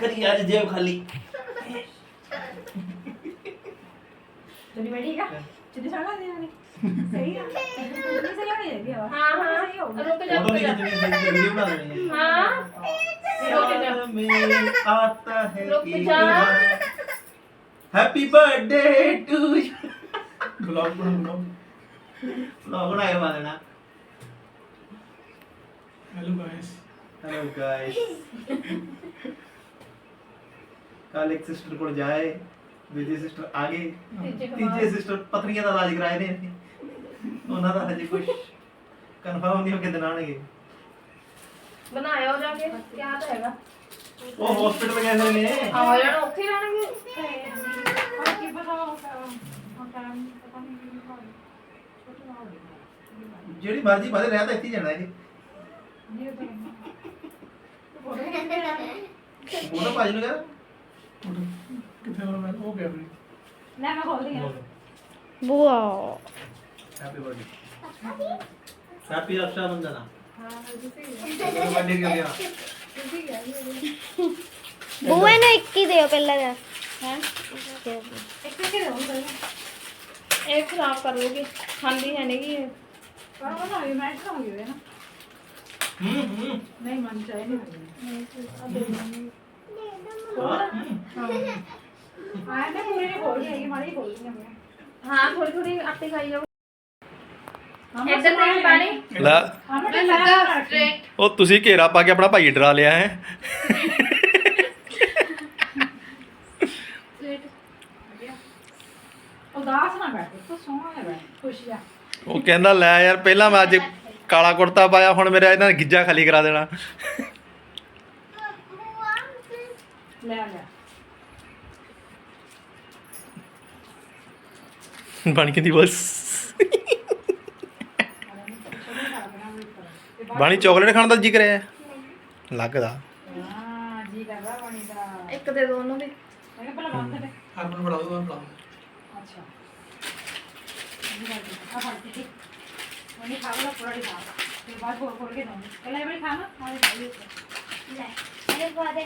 करी आज जेब खाली चली बैठी क्या चली साला दे मैंने सही है ये सही हो गई है हां हां सही हो रुक जा फोटो नहीं खींचनी है वीडियो बना रही है हां रुक जा में आता है रुक जा हैप्पी बर्थडे टू ब्लॉग बनाओ ब्लॉग बनाए वाला ना हेलो गाइस Hello guys. ਕੱਲ ਇੱਕ ਸਿਸਟਰ ਕੋਲ ਜਾਏ ਦੂਜੀ ਸਿਸਟਰ ਆ ਗਏ ਤੀਜੀ ਸਿਸਟਰ ਪਤਨੀਆਂ ਦਾ ਇਲਾਜ ਕਰਾਏ ਨੇ ਉਹਨਾਂ ਦਾ ਹਜੇ ਕੁਝ ਕਨਫਰਮ ਨਹੀਂ ਹੋ ਕੇ ਦਿਨਾਣਗੇ ਬਣਾਇਆ ਹੋ ਜਾ ਕੇ ਕੀ ਹਾਲ ਹੈਗਾ। ਉਹ ਹਸਪੀਟਲ ਗਏ ਨੇ। ਹਾਂ ਯਾਰ ਉੱਥੇ ਰਹਿਣਗੇ। ਜਿਹੜੀ ਮਰਜ਼ੀ ਬਾਰੇ ਰਹਿ ਤਾਂ ਇੱਥੇ ਜਾਣਾ ਇਹ। ਉਹਨਾਂ ਭਾਜੀ ਨੂੰ ਕਹਿੰਦਾ ਉਹਦੇ ਕਿੱਥੇ ਹੋਰ ਮੈਂ ਉਹ ਗਿਆ ਵੀ ਲੈ ਮੈਂ ਖੋਲਦੀ ਆ ਬੁਆ। Happy birthday happy Raksha Bandhan birthday ਕਿਉਂ ਗਿਆ। ਬੁਆ ਨੂੰ ਇੱਕ ਹੀ ਦਿਓ ਪਹਿਲਾਂ ਦਾ ਹੈ? ਇੱਕ ਕਿ ਰਹੂ ਇਹ ਖਰਾਬ ਕਰ ਲੂਗੀ ਖਾਂਦੀ ਹੈ ਨਹੀਂ ਇਹ। ਪਰ ਉਹ ਨਾ ਮੈਂ ਖਾਉਂਗੀ ਨਾ ਹੂੰ ਹੂੰ। ਨਹੀਂ ਮਨ ਚਾਹੀਦਾ ਤੁਸੀਂ ਘੇਰਾ ਪਾ ਕੇ ਆਪਣਾ ਭਾਈ ਡਰਾ ਲਿਆ ਉਹ ਕਹਿੰਦਾ ਲੈ ਯਾਰ ਪਹਿਲਾਂ ਮੈਂ ਅੱਜ ਕਾਲਾ ਕੁੜਤਾ ਪਾਇਆ ਹੁਣ ਮੇਰਾ ਇਹਨਾਂ ਨੇ ਗਿੱਜਾ ਖਾਲੀ ਕਰਾ ਦੇਣਾ। ले आ ले ਬਣ ਕੇ ਦੀ ਬਸ ਬਾਣੀ ਚਾਕਲੇਟ ਖਾਣ ਦਾ ਜੀ ਕਰਿਆ ਲੱਗਦਾ हां जी कर रहा पानी का ਇੱਕ ਦੇ ਦੋ ਉਹਨੂੰ ਵੀ मैंने पहले बात करे ਹਰਮਨ ਬੜਾ ਉਹਦਾ ਬੜਾ अच्छा ये बात है अब आती थी मैंने खा लो पूरा खा फिर बाद खोल खोल के दूंगी पहले ये खाना और खाइए ਅਰੇ ਬੁਆ ਦੇ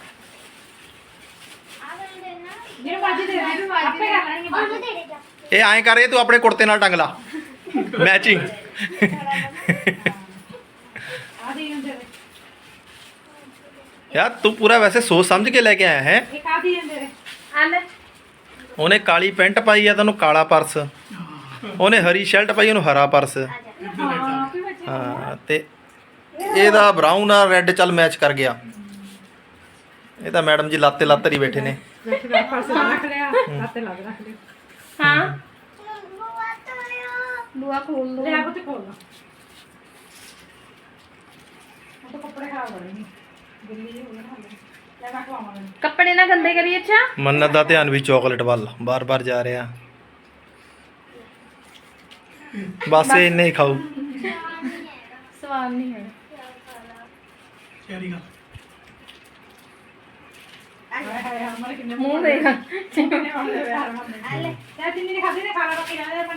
ਦੇ ਦੇ ਬਾਜੀ ਦੇ ਦੇ। ਇਹ ਐਂ ਕਰ ਇਹ ਤੂੰ ਆਪਣੇ ਕੁੜਤੇ ਨਾਲ ਟੰਗ ਲਾ। ਮੈਚਿੰਗ ਆ ਦੇ ਯਾਰ ਤੂੰ ਪੂਰਾ ਵੈਸੇ ਸੋਚ ਸਮਝ ਕੇ ਲੈ ਕੇ ਆਇਆ ਹੈ। ਇੱਕ ਆ ਦੀ ਇਹਨੂੰ ਦੇ ਦੇ ਆ ਲੈ। ਉਹਨੇ ਕਾਲੀ ਪੈਂਟ ਪਾਈ ਆ ਤੈਨੂੰ ਕਾਲਾ ਪਰਸ। ਉਹਨੇ ਹਰੀ ਸ਼ਰਟ ਪਾਈ ਉਹਨੂੰ ਹਰਾ ਪਰਸ। ਹਾਂ ਆਪੇ ਬੱਚੇ ਹਾਂ ਤੇ ਇਹਦਾ ਬਰਾਊਨ ਆ ਰੈੱਡ ਚੱਲ ਮੈਚ ਕਰ ਗਿਆ। ਇਹ ਤਾਂ ਮੈਡਮ ਜੀ ਲਾਤੇ ਲਾਤਰ ਹੀ ਬੈਠੇ ਨੇ। ਬੈਠੇ ਬੈਠ ਪਾਸ ਰੱਖ ਲਿਆ ਹੱਥੇ ਲੱਗ ਰੱਖ ਲਿਆ ਹਾਂ ਬੁਆ ਖੋਲ ਦੋ ਲੈ ਆ ਪੁੱਤ ਖੋਲ ਲਾ ਉਹ ਤਾਂ ਕੱਪੜੇ ਖਰਾਬ ਹੋ ਰਹੇ ਨੇ ਹੋ ਹਾਲੇ। ਲੈ ਮੈਂ। ਕੱਪੜੇ ਗੰਦੇ ਕਰੀ ਅੱਛਾ ਮੰਨਤ ਦਾ ਧਿਆਨ ਵੀ ਚਾਕਲੇਟ ਵੱਲ ਬਾਰ-ਬਾਰ ਜਾ ਰਿਹਾ ਬਸ ਇਹ ਇੰਨੇ ਹੀ ਖਾਓ ਸਵਾਦ ਨਹੀਂ ਹੈ ਕਿਹੜੀ ਗੱਲ ਹਾਏ ਹਾਏ ਹਮਾਰੇ ਕਿੰਨੇ ਮੂੰਹ ਦੇਖ ਕਿੰਨੇ ਵਾਲੇ ਵੇ ਹਰਮਨ ਨੇ ਤੇ ਜਿੰਨੀ ਨੇ ਖਾਧੀ ਨੇ ਖਾਣਾ ਬਾਕੀ ਰਹਿੰਦੇ ਪਾਣੀ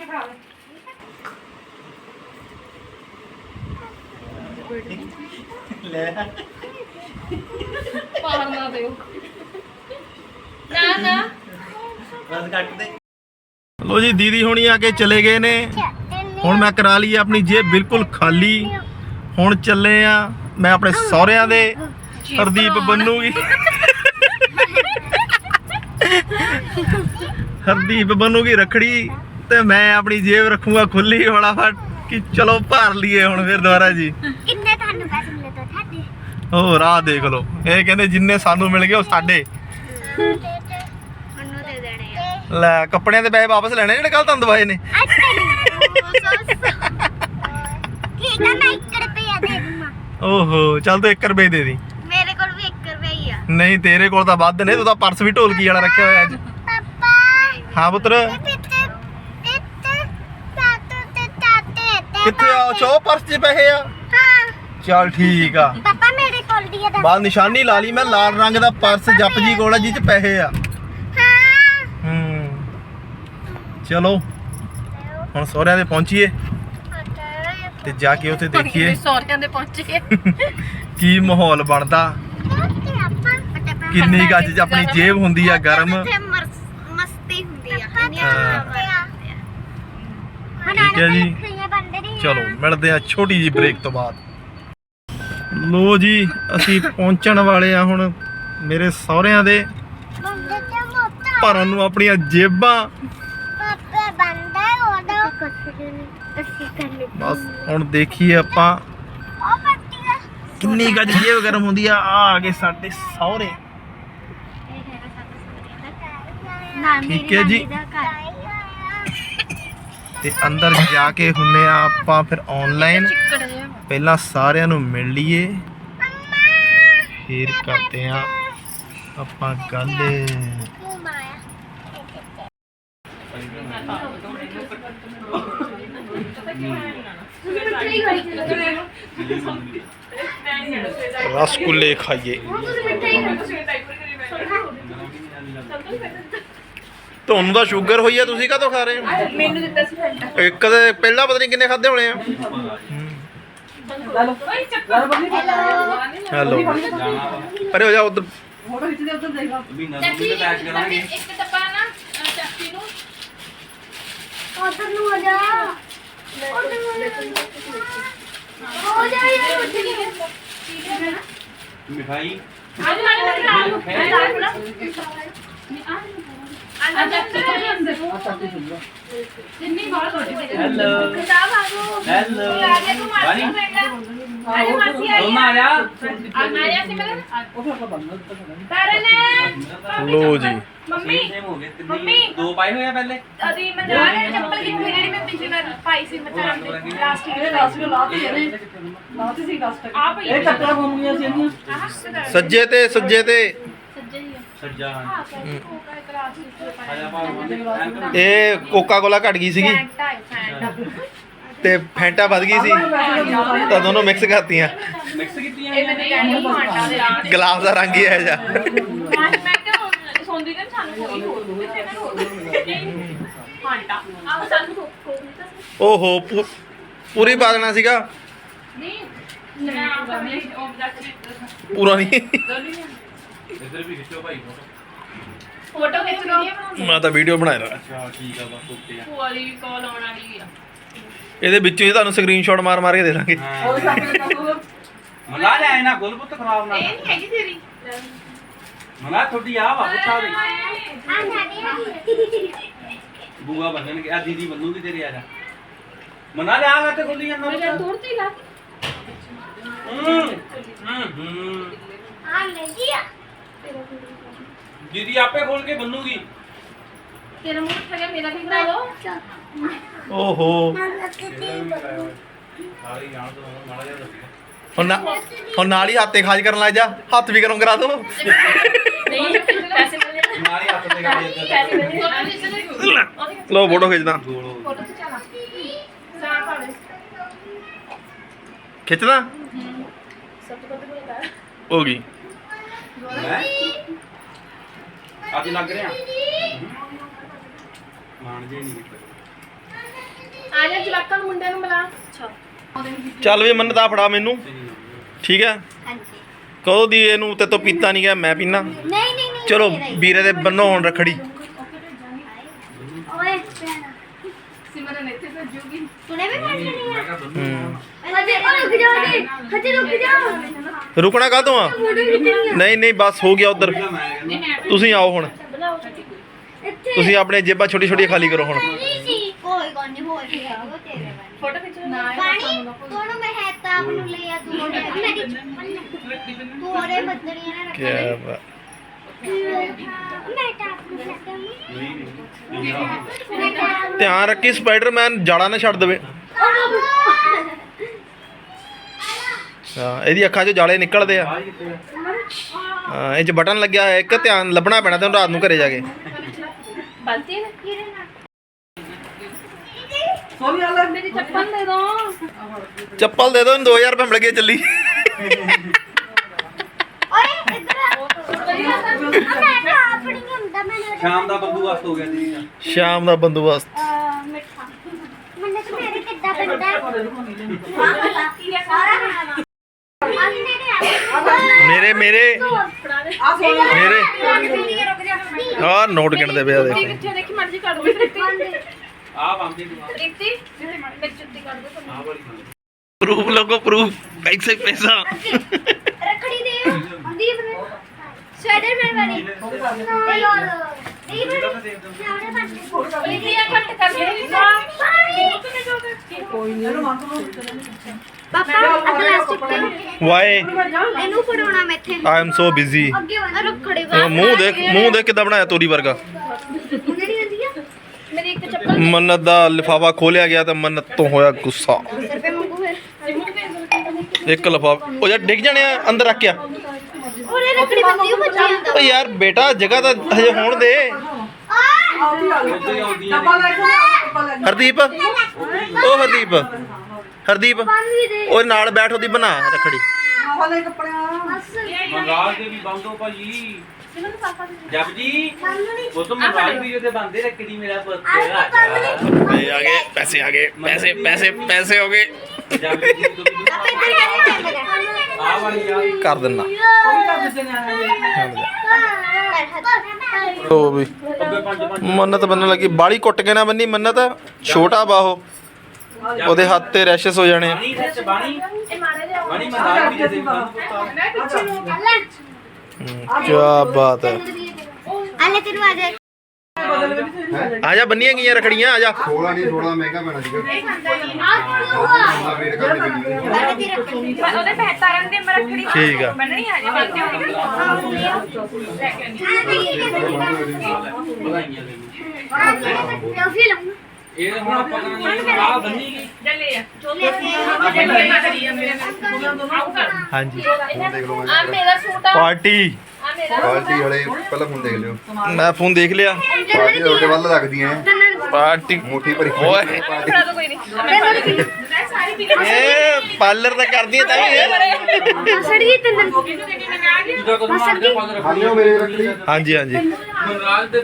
ਫੜਾ ਲੈ ਪਾਰ ਨਾ ਦਿਓ ਨਾ ਨਾ ਬਸ ਕੱਟ ਦੇ ਲੋ ਜੀ, ਦੀਦੀ ਹੋਣੀ ਆ ਕੇ ਚਲੇ ਗਏ ਨੇ। ਹੁਣ ਮੈਂ ਕਰਾ ਲਈ ਆਪਣੀ ਜੇਬ ਬਿਲਕੁਲ ਖਾਲੀ। ਹੁਣ ਚੱਲੇ ਆ। ਮੈਂ ਆਪਣੇ ਸਹੁਰਿਆਂ ਦੇ। ਹਰਦੀਪ ਬੰਨੂਗੀ ਹਰਦੀਪ ਬੰਨੂਗੀ ਰਖੜੀ ਤੇ ਮੈਂ ਆਪਣੀ ਜੇਬ ਰੱਖੂਗਾ ਖੁੱਲੀ ਫਟਾਫਟ ਕਿ ਚਲੋ ਭਰ ਲਈਏ ਹੁਣ ਫਿਰ ਦੁਬਾਰਾ ਜੀ। ਕਿੰਨੇ ਤੁਹਾਨੂੰ ਪੈਸੇ ਮਿਲੇ ਤਾਂ ਤੁਹਾਡੇ ਉਹ ਰਾਹ ਦੇਖ ਲਓ। ਇਹ ਕਹਿੰਦੇ ਜਿੰਨੇ ਸਾਨੂੰ ਮਿਲ ਗਏ ਉਹ ਸਾਡੇ। ਮੈਨੂੰ ਦੇ ਦੇਣੇ ਆ। ਲੈ ਕੱਪੜਿਆਂ ਦੇ ਪੈਸੇ ਵਾਪਸ ਲੈਣੇ ਜਿਹੜੇ ਕੱਲ ਤੁਹਾਨੂੰ ਦਵਾਏ ਨੇ। ਠੀਕ ਆ ਮੈਂ 1 ਰੁਪਿਆ ਦੇ ਦੂੰਗਾ। ਓਹੋ ਚੱਲ ਤੂੰ 1 ਰੁਪਏ ਦੇ ਦੀ। ਮੇਰੇ ਕੋਲ ਵੀ 1 ਰੁਪਿਆ ਹੀ ਆ ਨਹੀਂ ਤੇਰੇ ਕੋਲ ਤਾਂ ਵੱਧ ਨੇ ਤੂੰ ਤਾਂ ਪਰਸ ਵੀ ਢੋਲਕੀ ਵਾਲਾ ਰੱਖਿਆ ਹੋਇਆ ਅੱਜ। ਹਾਂ ਪੁੱਤਰ। ਕਿੱਥੇ ਆ? ਚੋ ਪਰਸ 'ਚ ਪੈਸੇ ਆ। ਹਾਂ ਚੱਲ ਠੀਕ ਆ। ਪਾਪਾ ਮੇਰੇ ਕੋਲ ਦੀ ਹੈ ਬਾਅਦ ਨਿਸ਼ਾਨੀ ਲਾ ਲਈ ਮੈਂ ਲਾਲ ਰੰਗ ਦਾ ਪਰਸ ਜੱਪ ਜੀ ਕੋਲ ਆ ਜਿਹ 'ਚ ਪੈਸੇ ਆ। ਹਾਂ। ਹੂੰ। ਚਲੋ ਹੁਣ ਸਹੁਰਿਆਂ ਦੇ ਪਹੁੰਚੀਏ ਤੇ ਜਾ ਕੇ ਉੱਥੇ ਦੇਖੀਏ। ਸੌਰਿਆਂ ਦੇ ਪਹੁੰਚੇ ਕੀ ਮਾਹੌਲ ਬਣਦਾ? ਕਿੰਨੀ ਗੱਜ 'ਚ ਆਪਣੀ ਜੇਬ ਹੁੰਦੀ ਆ ਗਰਮ। ਆ ਹਾਂ। ਠੀਕ ਹੈ ਜੀ। ਚਲੋ ਮਿਲਦੇ ਆ ਛੋਟੀ ਜੀ ਬ੍ਰੇਕ ਤੋਂ ਬਾਅਦ। ਲੋ ਜੀ ਅਸੀਂ ਪਹੁੰਚਣ ਵਾਲੇ ਆ ਹੁਣ ਮੇਰੇ ਸਹੁਰਿਆਂ ਦੇ। ਭਰਨ ਨੂੰ ਆਪਣੀਆਂ ਜੇਬਾਂ। ਪਾਪਾ ਬੰਦਾ ਉਹਦਾ ਕੁਛ ਨਹੀਂ ਅਸੀਂ ਕਰਨੇ ਬਸ ਹੁਣ ਦੇਖੀਏ ਆਪਾਂ ਕਿੰਨੀ ਗੱਜ ਜੇਬ ਗਰਮ ਹੁੰਦੀ ਆ। ਆ ਆ ਗਏ ਸਾਡੇ ਸਹੁਰੇ। ਨਾ ਠੀਕ ਹੈ ਜੀ। ਤੇ ਅੰਦਰ ਜਾ ਕੇ ਹੁੰਨੇ ਆ ਆਪਾਂ ਫਿਰ ਆਨਲਾਈਨ ਪਹਿਲਾਂ ਸਾਰਿਆਂ ਨੂੰ ਮਿਲ ਲਈਏ। ਫਿਰ ਕਰਦੇ ਆ ਆਪਾਂ ਗੱਲ। ਰਸਗੁੱਲੇ ਖਾਈਏ। ਤੁਹਾਨੂੰ ਤਾਂ ਸ਼ੂਗਰ ਹੋਈ ਆ ਤੁਸੀਂ ਕਾਹਤੋਂ ਖਾ ਰਹੇ ਹੋ? ਮੈਨੂੰ ਦਿੱਤਾ ਸੀ ਫੈਂਟਾ ਇੱਕ ਦੇ ਪਹਿਲਾਂ ਪਤਾ ਨਹੀਂ ਕਿੰਨੇ ਖਾਦੇ ਹੋਣੇ ਆ। ਹੈਲੋ। ਪਰੇ ਹੋ ਜਾ ਉਧਰ। ਇੱਕ ਡੱਬਾ ਨਾ ਅਹ ਚਾਚੀ ਨੂੰ। ਉਧਰ ਨੂੰ ਹੋ ਜਾ। ਉਧਰ ਨੂੰ ਹੋ ਜਾ ਯਾਰ ਕੁਛ ਨਹੀਂ ਮਿਠਾਈ? ਅੱਜ ਮੈਂ ਮੈਂ ਜਿੰਨੀ ਬਾਲ ਛੋਟੀ ਹੈਲੋ ਕਿਤਾਬ ਆ ਗੋ ਹੈਲੋ ਆ ਗਿਆ ਤੂੰ ਮਾਸੀ ਬਾਣੀ ਬੈਠਾ। ਅੱਜ ਮਾਸੀ ਆਈ ਦੋਨਾਂ ਆ ਜਾ। ਆ ਮਾਰਿਆ ਸੀ ਮੇਰੇ ਕਰਨ। ਲੋ ਜੀ। ਮੰਮੀ। ਸੇਮ ਸੇਮ ਹੋ ਗਏ। ਮੰਮੀ। ਤਿੰਨੇ ਦੋ ਪਾਏ ਹੋਏ ਆ ਪਹਿਲੇ। ਅਦੀ ਮੈਂ ਜਾ ਰਹੀ ਚੱਪਲ ਕਿੱਥੇ ਜਿਹੜੀ ਮੈਂ ਪਿਛਲੀ ਵਾਰ ਪਾਈ ਸੀ ਮਚਾਨ ਦੇ ਪਲਾਸਟਿਕ ਦੇ ਆ ਪਈ ਇਹ ਚੱਕਰਾ ਹੋਣਗੀਆਂ ਸੀ ਇਹਨੂੰ ਸੱਜੇ ਤੇ ਸੱਜੇ ਤੇ। ਸੱਜੇ ਇਹ ਕੋਕਾ ਕੋਲਾ ਘਟ ਗਈ ਸੀਗੀ। ਤੇ ਫੈਂਟਾ ਵੱਧ ਗਈ ਸੀ। ਤਾਂ ਦੋਨੋਂ ਮਿਕਸ ਕਰਤੀਆਂ। ਮਿਕਸ ਕੀਤੀਆਂ ਇਹ ਮੈਨੂੰ ਦੇ ਰਾਹ ਗਲਾਸ ਦਾ ਰੰਗ ਹੀ ਹੈ ਜਾ ਅੱਜ ਮੈਂ ਕਿ ਹੁਣ ਸੌਂਦੀ ਕਿ ਸਾਨੂੰ ਕੋਈ ਹੋਰ ਹੋਰ ਆਹ ਓਹੋ ਪੂ- ਪੂਰੀ ਪਾ ਦੇਣਾ ਸੀਗਾ? ਨਹੀਂ ਉਹ ਪੂਰਾ ਨਹੀਂ। ਇੱਧਰ ਵੀ ਖਿੱਚੋ ਭਾਈ ਫੋਟੋ। ਖਿੱਚ ਲਓ। ਮੈਂ ਤਾਂ ਵੀਡੀਓ ਬਣਾਇਆ ਅੱਛਾ ਠੀਕ ਆ ਬਸ ਓਕੇ ਆ। ਦੀ ਕਾਲ ਆਉਣ ਵਾਲੀ ਆ। ਇਹਦੇ ਵਿੱਚੋਂ ਹੀ ਤੁਹਾਨੂੰ ਸਕਰੀਨਸ਼ਾਟ ਮਾਰ ਮਾਰ ਕੇ ਦੇ ਦਾਂਗੇ। ਮਲਾ ਲੈ ਨਾ ਗੁਲਬੁੱਤ ਖਰਾਬ ਨਾ ਇਹ ਨਹੀਂ ਹੈਗੀ ਤੇਰੀ। ਮਲਾ ਤੁਹਾਡੀ ਆ ਵਾ ਪੁੱਛਾ ਦੇ। ਬੂਆ ਬੰਨਣਗੇ ਆ ਦੀਦੀ ਬੰਨੂਗੀ ਤੇਰੇ ਆ ਜਾ। ਮਨਾ ਲੈ ਆ ਤੇ ਖੁੱਲੀ ਜਾਂਦਾ ਮੈਂ ਜਦ ਤੋੜਤੀ ਲਾ ਹੂੰ ਹੂੰ ਦੀਦੀ ਆਪੇ ਖੋਲ ਕੇ ਬੰਨੂਗੀ। ਤੇਰਾ ਮੂੰਹ ਉੱਠ ਗਿਆ ਮੇਰਾ ਵੀ ਬਣਾ ਲਓ ਓਹੋ। ਸਾਰੇ ਜਾਣ ਤੋਂ ਮਾੜਾ ਜਿਹਾ ਦੱਸਿਆ ਹੁਣ ਨਾ- ਹੁਣ ਨਾਲ ਹੀ ਹੱਥੇ ਖਾਜ ਕਰਨ ਲੱਗ ਜਾ ਹੱਥ ਵੀ ਗਰਮ ਕਰਾ ਦੋ। ਨਹੀਂ ਪੈਸੇ ਮਿਲਣੇ ਮਾਰੀ ਹੱਥ ਤੇ ਗਾੜੀ ਇੱਧਰ ਪੈਸੇ ਮਿਲਣੇ ਲੋ। ਫੋਟੋ ਖਿੱਚਦਾ। ਗੋਲ ਫੋਟੋ ਪਾਵੇ ਖਿੱਚਦਾ? ਸਭ ਤੋਂ ਪਹਿਲਾਂ ਬੋਲਦਾ ਹੋ ਗਈ। ਮੈਂ? ਅੱਜ ਲੱਗ ਰਿਹਾ? ਮਾਨ ਜੇ ਨਹੀਂ ਆ ਜਾ ਜਵਾਕਾਂ ਨੂੰ ਮੁੰਡਿਆਂ ਨੂੰ ਮਿਲਾ। ਅੱਛਾ। ਚੱਲ ਵੀ ਮੰਨਦਾ ਫੜਾ ਮੈਨੂੰ। ਠੀਕ ਹੈ? ਹਾਂਜੀ। ਕਦੋਂ ਦੀ ਇਹਨੂੰ ਤੇ ਤੋਂ ਪੀਤਾ ਨਹੀਂ ਗਿਆ? ਮੈਂ ਪੀਣਾ ਨਹੀਂ ਨਹੀਂ ਨਹੀਂ ਚਲੋ ਵੀਰੇ ਦੇ ਬੰਨੋ ਹੁਣ ਰਖੜੀ ਓਏ ਸਿਮਰਨ ਇੱਥੇ ਭੇਜੂਗੀ ਤੂਨੇ ਵੀ ਭੇਜਣੀ ਮੈਂ ਕਿਹਾ ਬੰਨੂ। ਹੂੰ। ਹਜੇ ਉਹ ਰੁਕ ਜਾ ਹਜੇ ਹਜੇ ਰੁਕ ਜਾ ਰੁਕਣਾ ਕਾਹਤੋਂ ਆ? ਨਹੀਂ ਨਹੀਂ ਬਸ ਹੋ ਗਿਆ ਉਧਰ। ਮੈਂ ਤੁਸੀਂ ਆਓ ਹੁਣ। ਇੱਥੇ। ਤੁਸੀਂ ਆਪਣੇ ਜੇਬਾਂ ਛੋਟੀ ਛੋਟੀ ਖਾਲੀ ਕਰੋ ਹੁਣ। ਕੋਈ ਗੱਲ ਨਹੀਂ ਆਓ ਤੇਰੇ ਵੱਲ। ਫੋਟੋ ਖਿੱਚੋ ਨਾ ਪਾਣੀ ਦੋਨੋਂ ਮੈਂ ਹੈ ਤਾਂ ਆਪ ਨੂੰ ਲਿਆ ਤੂੰ ਮੇਰੀ ਤੂੰ ਉਹਦੇ ਬੱਦਲੀਆਂ ਨਾ ਕੀ ਰੱਖ ਬਾਤ। ਧਿਆਨ ਰੱਖੀ ਸਪਾਈਡਰਮੈਨ ਜਾੜਾ ਨਾ ਛੱਡ ਦੇਵੇ। ਹਾਂ ਇਹਦੀ ਅੱਖਾਂ 'ਚੋਂ ਜਾਲੇ ਨਿਕਲਦੇ ਆ। ਹਾਂ, ਇਹ ਚ ਬਟਨ ਲੱਗਿਆ ਹੋਇਆ ਇੱਕ ਧਿਆਨ ਲੱਭਣਾ ਪੈਣਾ ਤੈਨੂੰ ਰਾਤ ਨੂੰ ਘਰੇ ਜਾ ਕੇ। ਬਲਤੀ ਮੇਰੀ ਚੱਪਲ ਦੇ ਦੋ। ਚੱਪਲ ਦੇ ਦੋ 2000 ਰੁਪਏ ਮਿਲ ਗਏ ਚੱਲੀ ਓਏ ਇੱਧਰ ਆ ਆ ਮੈਂ ਤਾਂ ਆਪਣੀ ਹੁੰਦਾ ਮੈਨੂੰ ਸ਼ਾਮ ਦਾ ਬੰਦੋਬਸਤ ਹੋ ਗਿਆ ਦਾ ਸ਼ਾਮ ਦਾ ਬੰਦੋਬਸਤ। ਮਿੱਠਾ। ਮੈਨੂੰ ਮੇਰੇ ਕਿੱਦਾਂ ਪੈਂਦਾ ਸਾਰਾ ਖਾਣਾ ਆਹ ਨੇੜੇ ਆ ਮੇਰੇ ਮੇਰੇ ਮੇਰੇ ਜਾ ਆ ਨੋਟ ਗਿਣਦੇ ਪਿਆ ਕਿੱਥੇ ਦੇਖੀ ਮਰਜ਼ੀ ਕਰ ਦੋ ਦਿੱਤੀ ਆ ਬੰਦੇ ਨੂੰ ਦਿੱਤੀ ਮੇਰੀ ਜੁੱਤੀ ਕਰ ਦੋ ਆ ਵਾਲੀ ਬੰਦੇ। Proof logo proof. ਪੈਸੇ ਪੈਸਾ। ਸਵੈਟਰ ਮੇਰੇ ਵਾਲੀ। ਤੇ ਯਾਰ ਦੀਪ ਨੇ ਸਾਰੇ ਬੰਦੇ ਇਹ ਕੱਟ ਕਰ ਦੇ ਪਾਪਾ ਅਗਲਾ ਸਟਿਕ ਵਾਏ। ਇਹਨੂੰ ਫੜਾਉਣਾ ਮੈਂ ਇੱਥੇ। ਆਈ ਐਮ ਸੋ ਬਿਜ਼ੀ ਅੱਗੇ ਵਧ। ਰੱਖੜੀ ਮੂੰਹ ਦੇਖ ਮੂੰਹ ਦੇਖ ਕਿਦਾਂ ਬਣਾਇਆ ਤੋਰੀ ਵਰਗਾ। ਜਿਹੜੀ ਹੁੰਦੀ ਆ? ਮੇਰੀ ਇੱਕ ਚੱਪਲ ਮੰਨਤ ਦਾ ਲਿਫਾਫਾ ਖੋਲਿਆ ਗਿਆ ਤਾਂ ਮੰਨਤ ਤੋਂ ਹੋਇਆ ਗੁੱਸਾ। ਰੁਪਏ ਮੰਗੂ ਫਿਰ। ਇੱਕ ਲਿਫਾਫਾ ਉਹ ਯਾਰ ਡਿੱਗ ਜਾਣੇ ਆ ਅੰਦਰ ਰੱਖਿਆ ਉਹਨੇ ਰੱਖੜੀ ਬੰਦੀ ਉਹ ਬੱਚੀ ਜਾਂਦਾ ਓ ਯਾਰ ਬੇਟਾ ਜਗ੍ਹਾ ਤਾਂ ਹਜੇ ਹੋਣ ਦੇ। ਹਰਦੀਪ? ਓ ਹਰਦੀਪ ਹਰਦੀਪ ਉਹ ਨਾਲ ਬੈਠ ਉਹਦੀ ਬਣਾ ਰੱਖੜੀ। ਮਨਰਾਜ ਦੇ ਵੀ ਬੰਦੋ ਭਾਜੀ। ਜਬ ਜੀ ਉਹ ਤਾਂ ਮਨਰਾਜ ਵੀ ਉਹਦੇ ਬੰਦੇ ਰੱਖੜੀ ਮੇਰਾ ਪੁੱਤ ਪੈਸੇ ਆ ਗਏ ਪੈਸੇ ਆ ਗਏ ਪੈਸੇ ਪੈਸੇ ਪੈਸੇ ਹੋ ਗਏ। ਜਬ ਜੀ ਤੋਂ ਕਰ ਆ ਵਾਲੀ ਆ। ਵੀ ਪੰਜ ਮੰਨਤ ਬੰਨਣ ਲੱਗੀ। ਬਾਲੀ ਕੁੱਟ ਕੇ ਨਾ ਬੰਨੀ ਮੰਨਤ। ਛੋਟਾ ਬਾਹੋ ਉਹਦੇ ਹੱਥ ਤੇ ਰੈਸ਼ਸ ਹੋ ਜਾਣੇ ਆ। ਬਾਣੀ ਵਿੱਚ ਬਾਣੀ। ਇਹ ਮਾਰੇ ਦੇ ਬਾਣੀ ਮਨਰਾਜ ਵੀ ਦੇ ਬੰਦ ਮੈਂ ਕਿਆ ਬਾਤ ਹੈ। ਆਲੇ ਤੈਨੂੰ ਆ ਜਾ। ਆ ਜਾ ਬੰਨੀਆਂ ਗਈਆਂ ਰਖੜੀਆਂ ਆ ਜਾ। 16 ਨਹੀਂ 16 ਮਹਿੰਗਾ ਪੈਣਾ ਸੀਗਾ। ਬੰਨ ਉਹਦੇ ਪਹਿਤਾਰਨ ਦੇ ਮੈਂ ਰੱਖੜੀ ਠੀਕ ਆ। ਬੰਨਣੀ ਆ ਜੇ ਬੰਦੇ ਹੋਣਗੇ ਲੈ ਕੇ ਇਹ ਹੁਣ ਆਪਾਂ ਕਰਾਂਗੇ। ਆ। ਆ ਕਰੀ ਆ। ਮੇਰੇ ਨਾਲ ਆਊਗਾ ਹਾਂਜੀ। ਦੇਖ ਲਓ। ਆ ਮੇਰਾ ਸੂਟ ਆ। ਪਾਰਟੀ। ਕੁਆਲਿਟੀ ਵਾਲੇ ਪਹਿਲਾਂ ਫੋਨ ਦੇਖ ਲਿਓ। ਮੈਂ ਫੋਨ ਦੇਖ ਲਿਆ। ਪਾਰਟੀ ਤੁਹਾਡੇ ਵੱਲ ਲੱਗਦੀਆਂ ਐ। ਪਾਰਟੀ। ਮੋਟੀ ਭਰੀ ਓਏ। ਇਹ ਪਾਰਲਰ ਤਾਂ ਕਰਦੀ ਹੈ ਤਾਂ ਵੀ। ਇਹ ਸੜੀ ਤੰਦਨ ਜਿਹਦਾ ਕਦੋਂ ਮਾਰਦੇ ਪੰਜ ਰੱਖ ਖਾਲਿਓ ਮੇਰੇ ਰੱਖੜੀ। ਹਾਂਜੀ ਹਾਂਜੀ।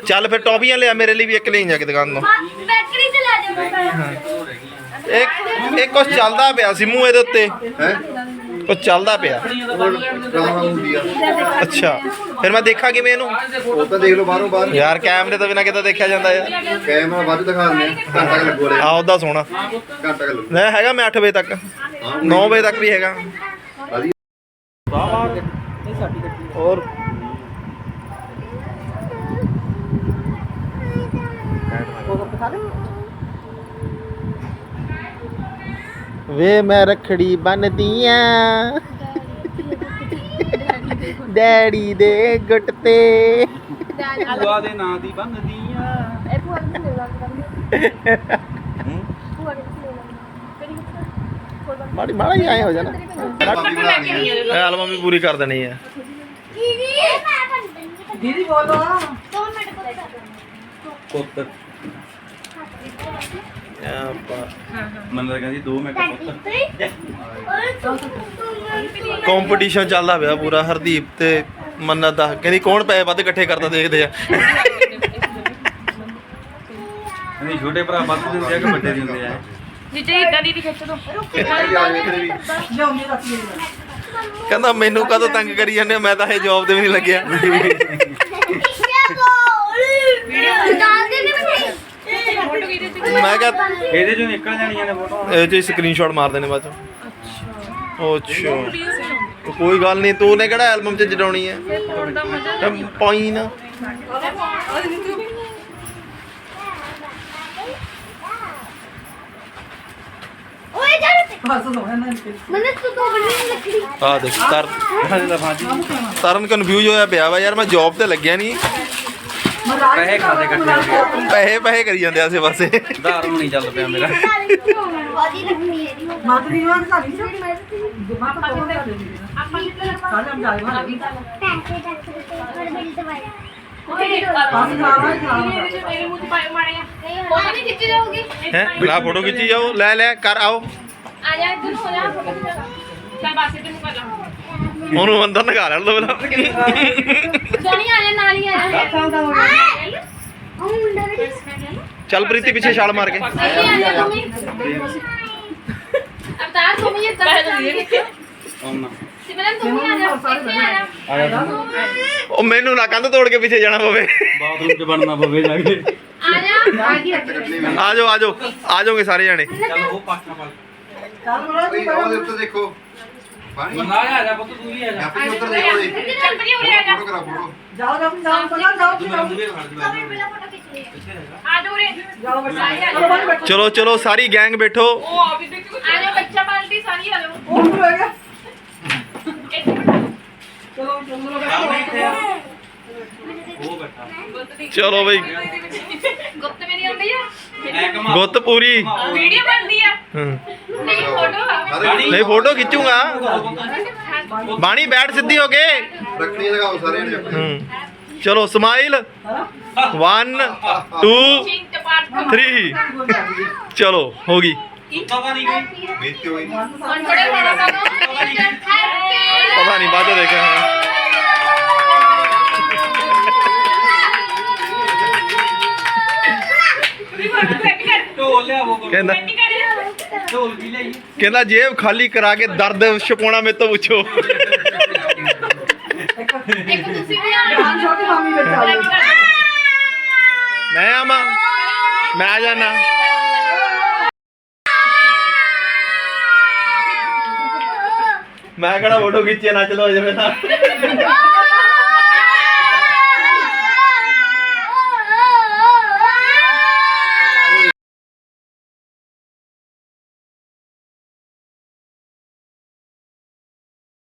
ਚੱਲ ਫਿਰ ਟੌਪੀਆਂ ਲਿਆ ਮੇਰੇ ਲਈ ਵੀ ਇੱਕ ਲਈ ਜਾ ਕੇ ਦੁਕਾਨ ਤੋਂ। ਬੈਟਰੀ ਤੇ ਲਾ ਜਾਓ ਇੱਕ ਇੱਕ ਕੁਛ ਚੱਲਦਾ ਪਿਆ ਸੀ ਮੂੰਹ ਇਹਦੇ ਉੱਤੇ। ਹੈ? ਕੁਛ ਚੱਲਦਾ ਪਿਆ। ਡਰਾਮਾ ਹੁੰਦੀ ਆ ਅੱਛਾ। ਫਿਰ ਮੈਂ ਦੇਖਾਂ ਕਿਵੇਂ ਇਹਨੂੰ। ਉਹ ਤਾਂ ਦੇਖ ਲਓ ਬਾਹਰੋਂ ਬਾਹਰ। ਯਾਰ ਕੈਮਰੇ ਤੋਂ ਬਿਨਾ ਕਿੱਦਾਂ ਦੇਖਿਆ ਜਾਂਦਾ ਯਾਰ? ਕੈਮਰਾ ਵੱਧ ਦਿਖਾ ਦਿੰਦੇ ਆ। ਘੰਟਾ ਕੁ ਲੱਗੂ ਵਾਲੇ ਆ ਉਹਦਾ ਸੋਹਣਾ। ਘੰਟਾ ਕੁ ਲੱਗੂ। ਮੈਂ ਹੈਗਾ ਮੈਂ 8 ਵਜੇ ਤੱਕ। 9 ਵਜੇ ਤੱਕ ਵੀ ਹੈਗਾ। ਵਧੀਆ। ਹੋਰ। ਵੇ ਮੈਂ ਰਖੜੀ ਬੰਨਦੀਆਂ ਡੈਡੀ ਦੇ ਗੁੱਟ ਤੇ ਬੁਆ ਦੇ ਨਾਂ ਦੀ ਬੰਦੀਆਂ ਮਾੜੀ ਮਾੜਾ ਹੀ ਆਏ ਹੋ ਜਾਣਾ। ਭਾਬੀ ਬਣਾਉਣੀ ਆ? ਐਲਬਮ ਵੀ ਪੂਰੀ ਕਰ ਦੇਣੀ ਹੈ ਦੀਦੀ ਬਣ ਬੋਲੋ। 2 ਮਿੰਟ ਪੁੱਤ ਪੁੱਤ ਮਨਰਾਜ ਕਹਿੰਦੀ 2 ਮਿੰਟ ਪੁੱਤ। ਕੰਪੀਟੀਸ਼ਨ ਚੱਲਦਾ ਪਿਆ ਪੂਰਾ ਹਰਦੀਪ ਤੇ ਮੰਨਤ ਦਾ। ਕਹਿੰਦੀ ਕੌਣ ਪੈਸੇ ਵੱਧ ਇਕੱਠੇ ਕਰਦਾ ਦੇਖਦੇ ਆ। ਨਹੀਂ ਛੋਟੇ ਭਰਾ ਵੱਧ ਦਿੰਦੇ ਆ ਕਿ ਵੱਡੇ ਦਿੰਦੇ ਆ? ਜਿੱਤੇ ਇਦਾਂ ਦੀ ਵੀ ਖਿੱਚ ਦੋ ਕਹਿੰਦਾ ਮੈਨੂੰ ਕਦੋਂ ਤੰਗ ਕਰੀ ਜਾਂਦੇ? ਮੈਂ ਤਾਂ ਇਹ ਜੌਬ ਤੇ ਵੀ ਨਹੀਂ ਲੱਗਿਆ। ਮੈਂ ਕਿਹਾ ਇਹਦੇ ਚੋਂ ਨਿਕਲ ਜਾਣੀਆਂ ਨੇ ਫੋਟੋ ਇਹ ਜੀ ਸਕਰੀਨਸ਼ਾਟ ਮਾਰ ਦੇਣੇ ਬਾਅਦ ਚੋਂ। ਅੱਛਾ। ਕੋਈ ਗੱਲ ਨਹੀਂ ਤੂੰ ਨੇ ਕਿਹੜਾ ਐਲਬਮ ਚ ਜਡਾਉਣੀ ਹੈ? ਤੇ ਪਾਈ ਨਾ। ਓਏ ਜਾ ਮੈਨੂੰ ਤੂੰ ਤੋਂ ਬਣੀ ਲੱਕੜੀ ਆ ਦੇਖ ਤਰ ਹਜੇ ਤਾਂ ਫਾਜੀ। ਤਰਨ ਕਨਫਿਊਜ਼ ਹੋਇਆ ਪਿਆ ਵਾ ਯਾਰ ਮੈਂ ਜੌਬ ਤੇ ਲੱਗਿਆ ਨਹੀਂ। ਪੈਸੇ ਖਾਦੇ ਕੱਟੇ ਪੈਸੇ ਪੈਸੇ ਕਰੀ ਜਾਂਦੇ ਆਸੇ ਪਾਸੇ। ਧਾਰ ਨਹੀਂ ਚੱਲ ਪਿਆ ਮੇਰਾ। ਮਤ ਦੀ ਵਾਰ ਸਾਡੀ ਸੀ ਆਪਾਂ ਕਿੱਥੇ ਪੈਸੇ ਪਰ ਬਿੱਲ ਦਵਾਇਆ ਫੋਟੋ ਨਹੀਂ ਖਿੱਚੀ ਜਾਊਗੀ? ਹੈ? ਲਾ ਫੋਟੋ ਖਿੱਚੀ ਜਾਓ। ਲੈ ਲੈ ਕਰ ਆਓ। ਆ ਜਾ ਇੱਧਰ ਹੋ ਜਾ ਫੋਟੋ ਖਿੱਚ। ਚੱਲ ਬਸ ਇੱਧਰ ਨੂੰ ਕਰ ਲਾ। ਉਹਨੂੰ ਅੰਦਰ ਨਗਾ ਲੈਣ ਦੋ ਪਹਿਲਾਂ। ਸੋਨੀ ਆ ਜਾ ਨਾਲ ਹੀ ਆ ਜਾ। ਉਹ ਮੁੰਡਾ ਵੀ ਚੱਲ ਪ੍ਰੀਤੀ ਪਿੱਛੇ ਛਾਲ ਮਾਰ ਕੇ। ਇੱਥੇ ਆ ਜਾ ਤੁਮੀ ਅਵਤਾਰ ਤੁਮੀ ਇਹ ਕਰ ਦੋ ਆਉਣਾ ਸਿਮਰਨ ਤੁਮੀ ਆ ਜਾ। ਇੱਥੇ ਆ ਜਾ ਆ ਜਾ। ਤੂੰ ਉਹ ਮੈਨੂੰ ਨਾ ਕੰਧ ਤੋੜ ਕੇ ਪਿੱਛੇ ਜਾਣਾ ਪਵੇ। ਬਾਥਰੂਮ 'ਚ ਬਣਨਾ ਪਵੇ ਜਾ ਕੇ। ਆ ਜਾ। ਆ ਜਾਓ ਆ ਜਾਓ ਆ ਜਾਓਗੇ ਸਾਰੇ ਜਾਣੇ। ਚੱਲ ਉਹ ਪਾਛਾ ਪਾ ਓਏ ਉਹਦੇ ਉੱਤੇ ਦੇਖੋ। ਪਾਣੀ ਮਨਾ ਆ। ਜਾ ਪੁੱਤ ਤੂੰ ਵੀ ਆ ਜਾ। ਆਪਣੀ ਦੇਖੋ ਚੱਲ ਪਰੀ ਉਰੇ ਆ ਜਾ। ਫੋਟੋ ਕਰਾ ਫੋਟੋ। ਜਾਓ ਜਾਓ ਜਾਓ ਪਹਿਲਾਂ ਜਾਓ। ਤੂੰ ਮੇਰਾ ਮੂਹਰੇ ਖੜ ਜਾ ਪਹਿਲਾਂ ਫੋਟੋ ਖਿੱਚ ਲਈ ਆ। ਜਾ ਉਰੇ। ਜਾਓ ਬੱਚਾ। ਸਾਰੇ ਆ ਜਾ। ਚਲੋ ਚਲੋ ਸਾਰੀ ਗੈਂਗ ਬੈਠੋ। ਉਹ ਆ ਵੀ ਦੇਖੋ ਆ ਜਾ ਬੱਚਾ ਬਾਲਟੀ ਸਾਰੀ ਆ ਜਾ ਉਹ ਹੋ ਗਿਆ ਇੱਥੇ ਬਿਠਾ। ਚਲੋ ਉਹ ਬੈਠਾ। ਗੁੱਤ ਦੀ ਚਲੋ ਬਈ। ਗੁੱਤ ਮੇਰੀ ਆਉਂਦੀ ਆ? ਐ ਕਮਾ। ਗੁੱਤ ਪੂਰੀ। ਵੀਡੀਓ ਬਣਦੀ ਆ? ਹੂੰ। ਨਹੀਂ ਫੋਟੋ ਖਿੱਚੂਗਾ। ਬਾਣੀ ਬੈਠ ਸਿੱਧੀ ਹੋ ਕੇ। ਰੱਖਣੀ ਲਗਾਓ ਸਾਰਿਆਂ ਨੇ। ਆਪਣੀ ਚਲੋ ਸਮਾਈਲ। 1 2 ਚਿੰਟ ਪਾਟ 3 ਚਲੋ ਹੋ ਗਈ। ਪਤਾ ਨਹੀਂ ਬਾਅਦ ਕੋਲ ਕਹਿੰਦਾ ਢੋਲ ਵੀ ਲਈ ਕਹਿੰਦਾ ਜੇਬ ਖਾਲੀ ਕਰਾ ਕੇ ਦਰਦ ਛਪਾਉਣਾ ਮੇਰੇ ਤੋਂ ਪੁੱਛੋ। ਇੱਕ ਤੁਸੀਂ ਵੀ ਛੋਟੀ ਮਾਮੀ ਮੈਂ ਆਵਾਂ। ਮੈਂ ਆ ਜਾਣਾ। ਮੈਂ ਕਿਹੜਾ ਫੋਟੋ ਖਿੱਚਿਆ ਨਾ ਚਲੋ ਜਿਵੇਂ ਤਾਂ।